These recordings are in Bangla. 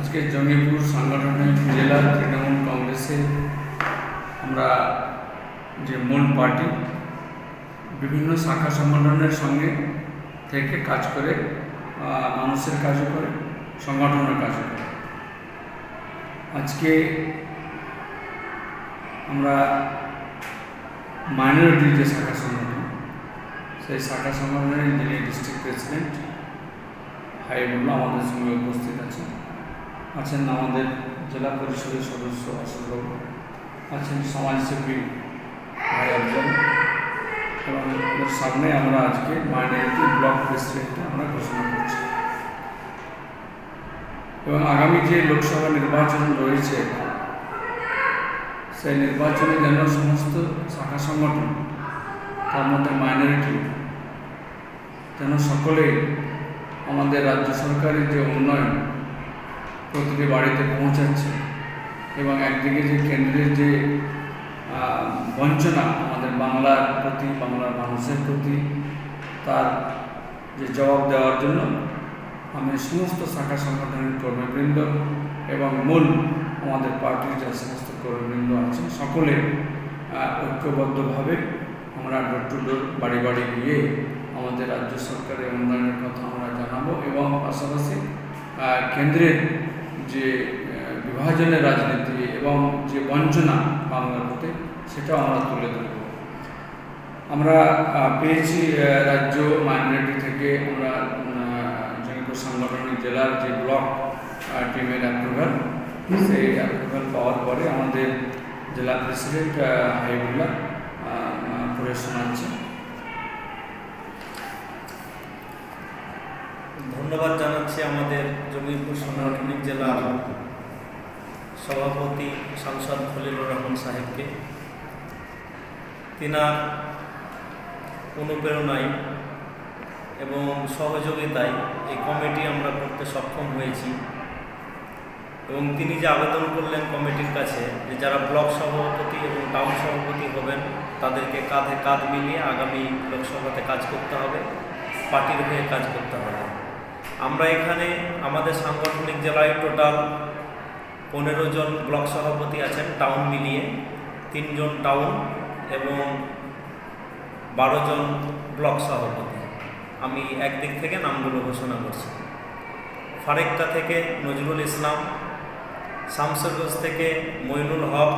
আজকে জঙ্গিপুর সাংগঠনিক জেলা তৃণমূল কংগ্রেসে আমরা যে মূল পার্টি, বিভিন্ন শাখা সংগঠনের সঙ্গে থেকে কাজ করে মানুষের কাজও করে, সংগঠনের কাজও করে। আজকে আমরা মাইনরিটি যে শাখা সংগঠন, সেই শাখা সংগঠনের যিনি ডিস্ট্রিক্ট প্রেসিডেন্ট হাইবুল্লাহ আমাদের সঙ্গে উপস্থিত আছেন। আছেন আমাদের জেলা পরিষদের সদস্য অশোকবাবু আছেন সমাজসেবী ভাই একজন। এবং সামনে আমরা আজকে মাইনরিটি ব্লক প্রেসিডেন্টে আমরা ঘোষণা করছি। এবং আগামী যে লোকসভা নির্বাচন রয়েছে, সেই নির্বাচনে যেন সমস্ত শাখা সংগঠন, তার মধ্যে মাইনরিটি, যেন সকলেই আমাদের রাজ্য সরকারের যে উন্নয়ন প্রতিটি বাড়িতে পৌঁছাচ্ছে। এবং একদিকে যে কেন্দ্রের যে বঞ্চনা আমাদের বাংলার প্রতি, বাংলার মানুষের প্রতি, তার যে জবাব দেওয়ার জন্য আমি সমস্ত শাখা সংগঠনের কর্মীবৃন্দ এবং মূল আমাদের পার্টির যে সমস্ত কর্মীবৃন্দ আছে সকলে ঐক্যবদ্ধভাবে আমরা ডোর টু ডোর বাড়ি বাড়ি গিয়ে আমাদের রাজ্য সরকারের উন্নয়নের কথা আমরা জানাব এবং পাশাপাশি কেন্দ্রের যে বিভাজনের রাজনীতি এবং যে বঞ্চনা বাংলার প্রতি সেটাও আমরা তুলে ধরব। আমরা পেয়েছি রাজ্য মাইনরিটি থেকে আমরা জঙ্গিপুর সাংগঠনিক জেলার যে ব্লক টিমের অ্যাপ্রুভাল সেই অ্যাপ্রুভাল পাওয়ার পরে আমাদের জেলা প্রেসিডেন্ট হাইবুল্লাহ আহ, শোনাচ্ছে ধন্যবাদ জানাচ্ছি আমাদের জমিরপুর সাংগঠনিক জেলার সভাপতি সাংসদ খলিলুর রহমান সাহেবকে। তিনার অনুপ্রেরণায় এবং সহযোগিতায় এই কমিটি আমরা করতে সক্ষম হয়েছি। এবং তিনি যে আবেদন করলেন কমিটির কাছে যে যারা ব্লক সভাপতি এবং টাউন সভাপতি হবেন, তাদেরকে কাঁধে কাঁধ মিলিয়ে আগামী লোকসভাতে কাজ করতে হবে, পার্টির হয়ে কাজ করতে হবে। আমরা এখানে আমাদের সাংগঠনিক জেলায় টোটাল পনেরো জন ব্লক সভাপতি আছেন, টাউন মিলিয়ে। তিনজন টাউন এবং বারো জন ব্লক সভাপতি। আমি একদিক থেকে নামগুলো ঘোষণা করছি। ফারেক্কা থেকে নজরুল ইসলাম, শামসেরগঞ্জ থেকে মইনুল হক,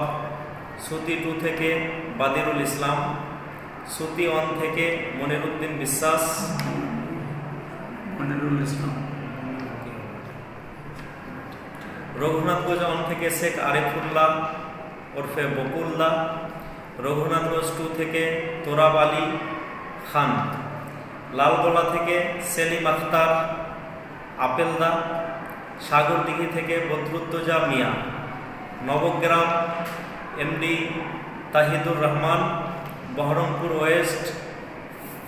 সুতি টু থেকে বাদিরুল ইসলাম, সুতি ওয়ান থেকে মনিরুদ্দিন বিশ্বাস মনিরুল ইসলাম। রঘুনাথগঞ্জ ওয়ান থেকে শেখ আরিফুল্লাহ ওরফে বকুল্লাহ রঘুনাথগঞ্জ টু থেকে তোরাব আলী খান, লালগোলা থেকে সেলিম আখতার আপেলদা সাগরদিঘি থেকে Badruddoza Mia, Nabagram MD Tahidur Rahman, Baharampur west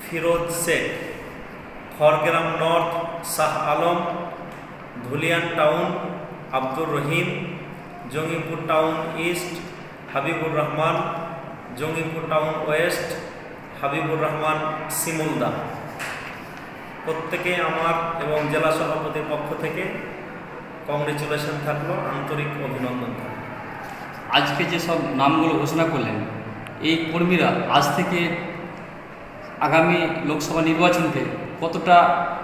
Firoz Sheikh. Khargram north Shah Alam, Dhulian town Abdur Rahim, Jangipur town east Habibur Rahman, Jangipur town west Habibur Rahman শিমুলদা। প্রত্যেকে আমার এবং জেলা সভাপতির পক্ষ থেকে কংগ্রেচুলেশন থাকল, আন্তরিক অভিনন্দন থাকল। আজকে যে সব নামগুলো ঘোষণা করলেন, এই কর্মীরা আজ থেকে আগামী লোকসভা নির্বাচনকে কতটা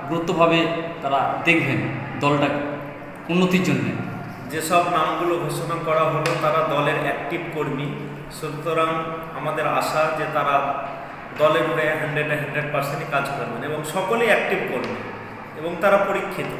গুরুত্বভাবে তারা দেখবেন দলটা উন্নতির জন্য? যেসব নামগুলো ঘোষণা করা হলো, তারা দলের অ্যাক্টিভ কর্মী। সুতরাং আমাদের আশা যে তারা দলের হয়ে হান্ড্রেড হান্ড্রেড পার্সেন্টই কাজ করবেন এবং সকলেই অ্যাক্টিভ কর্মী এবং তারা পরীক্ষিত।